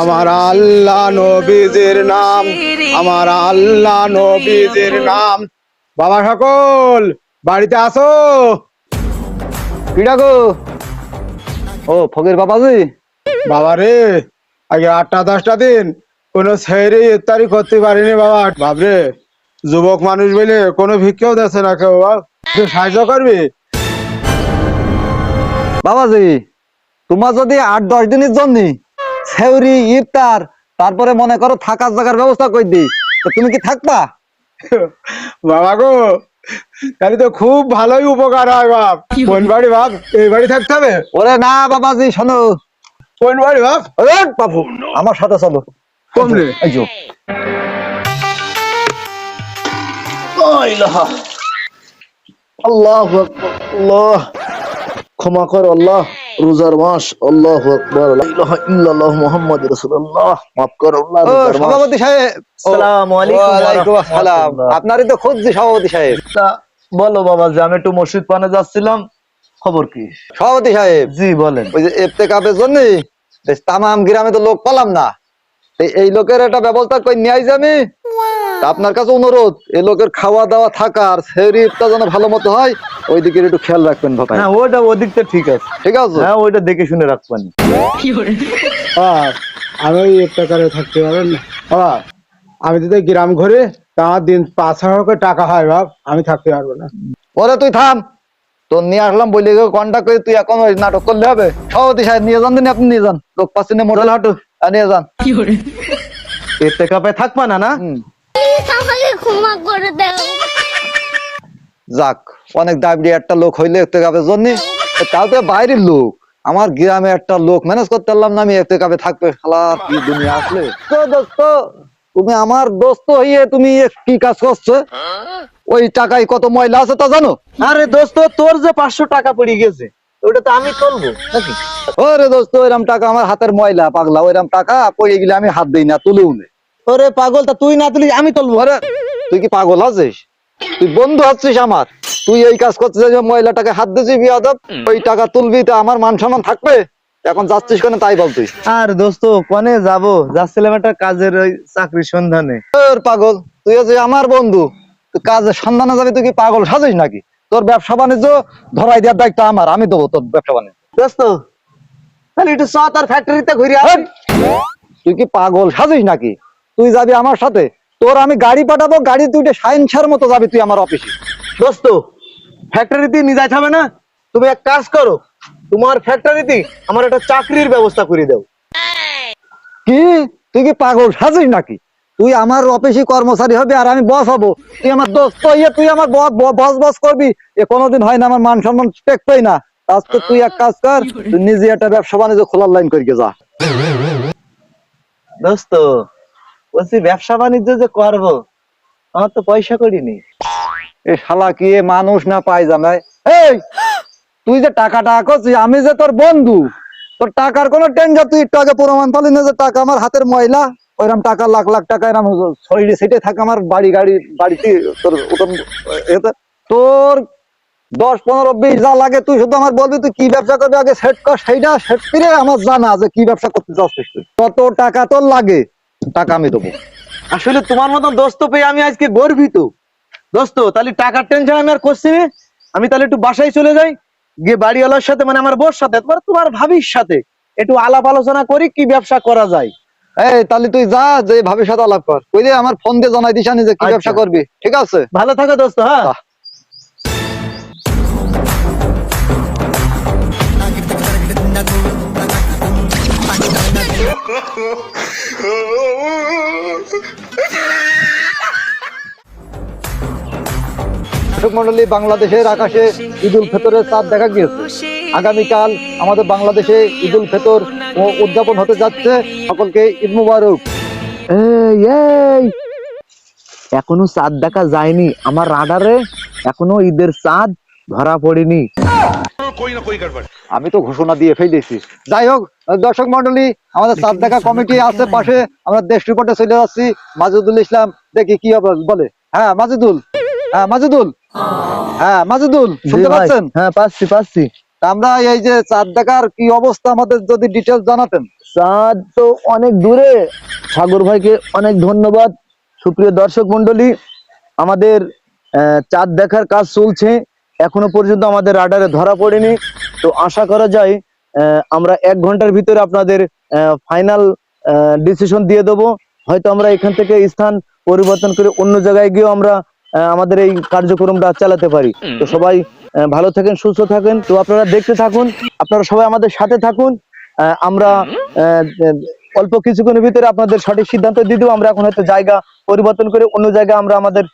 আমার আল্লাহ নবীজির নাম আমার আল্লাহ নবীজির নাম। বাবা সকল বাড়িতে আসো। কি ডাকো ও ফকির বাবাজি? বাবা রে আগে আটটা দশটা দিন কোনো ছেড়ে ইফতারি করতে পারিনি বাবা। বাবরে যুবক মানুষ বলে কোনো ভিক্ষেও দিচ্ছে না কেউ সাহায্য করবি? বাবাজি তোমার যদি আট দশ দিনের জন্য সেউরি ইফতার তারপরে মনে করো থাকার জায়গার ব্যবস্থা করে দিই তো তুমি কি থাকবা? বাবা গো তাহলে তো খুব ভালোই উপকার হয় বাপ। কোন বাড়ি বাপ? এই বাড়ি থাকতে হবে? ওরে না বাবাজি শোনো। কোন বাড়ি বাপ? ওরে বাবু আমার সাথে চলো। এই যো। আল্লাহ আল্লাহ। ক্ষমা কর আল্লাহ। রোজার মাস আল্লাহ আকবার লা ইলাহা ইল্লাল্লাহ মুহাম্মদ রাসূলুল্লাহ মাফ কর আল্লাহ রোজার মাস। সভাপতি সাহেব আসসালামু আলাইকুম ওয়া ওয়ালাইকুম আসসালাম। আপনারই তো খুঁজছি সভাপতি সাহেব। বলো বাবা যে আমি একটু মসজিদ পানে যাচ্ছিলাম খবর কি? সভাপতি সাহেব জি বলেন। ওই যে এফতে কাপের জন্য তামাম গ্রামে তো লোক পেলাম না। এই- লোকের একটা ব্যবস্থা কই নিয়ে আইছি আমি? আপনার কাছে অনুরোধ এই লোকের খাওয়া দাওয়া থাকার সেরি যেন ভালো মতো হয় ওই দিকে একটু খেয়াল রাখবেন ভাই। হ্যাঁ ওইটা ওদিকটা ঠিক আছে। ঠিক আছে? হ্যাঁ ওইটা দেখে শুনে রাখবেন। আমি ওই একটা করে থাকতে পারবেন না। আমি যদি গ্রাম ঘুরে তা দিন পাঁচ হাজার করে টাকা হয় বাপ আমি থাকতে পারব না। ওরে তুই থাম। তোর নিয়ে আসলাম বলে কন্ট্যাক্ট করে তুই এখন ওই নাটক করলে হবে। সভাপতি সাহেব নিয়ে যান দিন আপনি নিয়ে যান। লোক পাচ্ছি না মোটর হাঁটু। আর নিয়ে যান। এতে কাপে থাকবা না না? আমাকে ক্ষমা করে দাও যাক অনেক দাবি একটা লোক হইলে একটু কাপের জন্য তাও তো বাইরের লোক। আমার গ্রামে একটা লোক ম্যানেজ করতে পারলাম না আমি একটু কাপে থাকবে কি দুনিয়া আসলে? তো দোস্ত তুমি আমার দোস্ত হইয়ে তুমি কি কাজ করছ? ওই টাকায় কত ময়লা আছে তা জানো? আরে দোস্ত তোর যে পাঁচশো টাকা পড়ে গেছে ওটা তো আমি তুলবো নাকি? ওরে দোস্ত ওইরকম টাকা আমার হাতের ময়লা পাগলা ওইরকম টাকা পড়ে গেলে আমি হাত দিই না তুলেও নেই ওরে পাগল তা তুই না তুলিস আমি তুলবো। ওরে তুই কি পাগল আছিস? তুই বন্ধু হচ্ছিস আমার। তুই এই কাজ করছিস যে মহিলাটাকে হাত দিছিস বিয়াদব ওই টাকা তুলবি তো আমার মান সম্মান থাকবে? এখন যাচ্ছিস কেন তাই বল তুই। আর দোস্ত কনে যাব? যাচ্ছিলাম একটা কাজের ওই চাকরির সন্ধানে। তোর পাগল তুই যে আমার বন্ধু তুই কাজের সন্ধানে যাবি তুই কি পাগল সাজিস নাকি? তোর ব্যবসা বাণিজ্য ধরাই দেওয়ার দায়িত্ব আমার আমি দেবো তোর ব্যবসা বাণিজ্য। দোস্ত তাহলে একটু চত আর ফ্যাক্টরিতে ঘুরে হেই! তুই কি পাগল সাজিস নাকি? তুই যাবি আমার সাথে? তোর আমি গাড়ি পাঠাবো, গাড়ি তুই সাইন্সার মতো যাবি তুই আমার অফিসে। দোস্ত ফ্যাক্টরিতে নিয়ে যাইতে হবে না? তুমি এক কাজ করো, তোমার ফ্যাক্টরিতে আমার একটা চাকরির ব্যবস্থা করে দাও। কি? তুই কি পাগল সাজিস নাকি? তুই আমার অফিসে কর্মচারী হবে আর আমি বস হব। তুই আমার দোস্ত ইয়ে তুই আমার বস বস করবি? এ কোনোদিন হয় না, আমার মান সম্মান টেকবেই না। আজকে তুই এক কাজ কর, তুই নিজে একটা ব্যবসা বাণিজ্য খোলার লাইন করিয়ে যা। দোস্ত বলছি, ব্যবসা বাণিজ্য যে করব, আমার তো পয়সা করিনি এ শালা কি এ মানুষ না পাই জামাই এই, তুই যে টাকা টাকা করছিস আমি যে তোর বন্ধু, তোর টাকার কোনো টেনশন তুই একটু আগে প্রমাণ পালি না যে টাকা আমার হাতের ময়লা? ওইরকম টাকা, লাখ লাখ টাকা এরম শরীরে সেটে থাকে আমার বাড়ি, গাড়ি, বাড়িতে, তোর তোর দশ, পনেরো, বিশ যা লাগে, তুই শুধু আমার বলবি, তুই কি ব্যবসা করবি? আগে সেট কর সেইটা সেট করে আমার জানা যে কি ব্যবসা করতে চাস তুই। কত টাকা তোর লাগে? টাকা আমি দেবো। আসলে তোমার মতন দোস্ত পেয়ে আমি আজকে গর্বিত। দোস্ত তাহলে টাকার টেনশন আমি আর করছি না। আমি তাহলে একটু বাসায় চলে যাই গিয়ে বাড়িওয়ালার সাথে মানে আমার বোর সাথে তোমার তোমার ভাবির সাথে একটু আলাপ আলোচনা করি কি ব্যবসা করা যায়। এই তাহলে তুই যা যে ভাবির সাথে আলাপ কর। ওই যে আমার ফোন দিয়ে জানাই দিস আনি যে কি আচ্ছা। ব্যবসা করবি। ঠিক আছে? ভালো থাকো দোস্ত হ্যাঁ। বাহ। দর্শক মন্ডলী বাংলাদেশের আকাশে ঈদ ফেতরের চাঁদ দেখা গিয়েছে। আগামীকাল আমাদের বাংলাদেশে ঈদ ফেতর ও উদযাপন হতে যাচ্ছে। সকলকে ঈদ মুবারক। এখনও চাঁদ দেখা যায়নি আমার রাডারে। এখনও ঈদের চাঁদ ধরা পড়েনি। আমি তো ঘোষণা দিয়ে ফেলেছি। যাই হোক দর্শক মন্ডলী আমাদের চাঁদ দেখা কমিটি আছে পাশে আমরা দেশ রিপোর্টে চলে যাচ্ছি। মাজুদুল ইসলাম দেখি কি হবে বলে। হ্যাঁ মাজুদুল। হ্যাঁ মাজুদুল। হ্যাঁ মাজুদুল শুনতে পাচ্ছেন? হ্যাঁ পাচ্ছি পাচ্ছি। আমরা এই যে চাঁদ দেখার কি অবস্থা আমাদের যদি ডিটেলস জানাতেন। চাঁদ তো অনেক দূরে। সাগর ভাইকে অনেক ধন্যবাদ। সুপ্রিয় দর্শক মন্ডলী আমাদের চাঁদ দেখার কাজ চলছে। এখনও পর্যন্ত আমাদের রাডারে ধরা পড়েনি। তো আশা করা যায় আমরা এক ঘণ্টার ভিতরে আপনাদের ফাইনাল ডিসিশন দিয়ে দেবো। হয়তো আমরা এখান থেকে স্থান পরিবর্তন করে অন্য জায়গায় গিয়েও আমরা আমাদের এই কার্যক্রমটা চালাতে পারি। তো সবাই ভালো থাকেন, সুস্থ থাকেন। তো আপনারা দেখতে থাকুন, আপনারা সবাই আমাদের সাথে থাকুন। আমরা অল্প কিছুক্ষণের ভিতরে আপনাদের সঠিক সিদ্ধান্ত দিয়ে দেবো। আমরা এখন হয়তো জায়গা পরিবর্তন করে অন্য জায়গায় আমরা আমাদের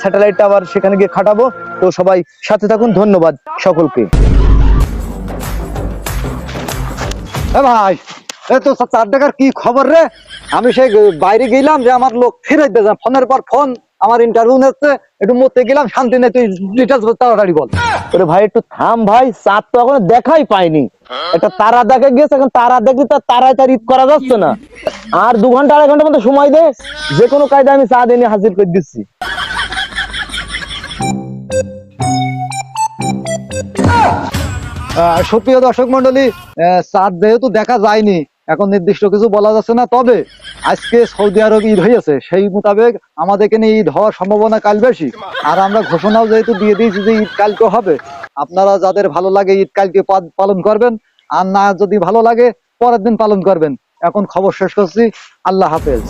স্যাটেলাইট টাওয়ার সেখানে গিয়ে খাটাবো। তো সবাই সাথে থাকুন, ধন্যবাদ সকলকে। ভাই তো চার টাকার কি খবর রে? আমি সেই বাইরে গেলাম যে আমার লোক ফিরে দিতে ফোনের পর ফোন, আমার ইন্টারভিউ নিচ্ছে একটু মরতে গেলাম, শান্তি নেই, তুই ডিটেলস তাড়াতাড়ি বল। ওরে ভাই, একটু থাম ভাই, চাঁদ তো এখন দেখাই পাইনি। একটা তারা দেখা গেছে এখন তারা দেখলে তো তাড়াতাড়ি ঈদ করা যাচ্ছে না। আর দু ঘণ্টা, আড়াই ঘণ্টার মতো সময় দে যে কোনো কায়দা আমি চাঁদ এনে হাজির করে দিচ্ছি। সুপ্রিয় দর্শক মন্ডলী চাঁদ যেহেতু দেখা যায়নি, এখন নির্দিষ্ট কিছু বলা যাচ্ছে না, তবে আজকে সৌদি আরব ঈদ হয়েছে সেই মোতাবেক আমাদের এখানে ঈদ হওয়ার সম্ভাবনা কাল বেশি। আর আমরা ঘোষণাও যেহেতু দিয়ে দিয়েছি যে ঈদ কালকে হবে, আপনারা যাদের ভালো লাগে ঈদ কালকে পালন করবেন, আর না যদি ভালো লাগে, পরের দিন পালন করবেন। এখন খবর শেষ করছি, আল্লাহ হাফেজ।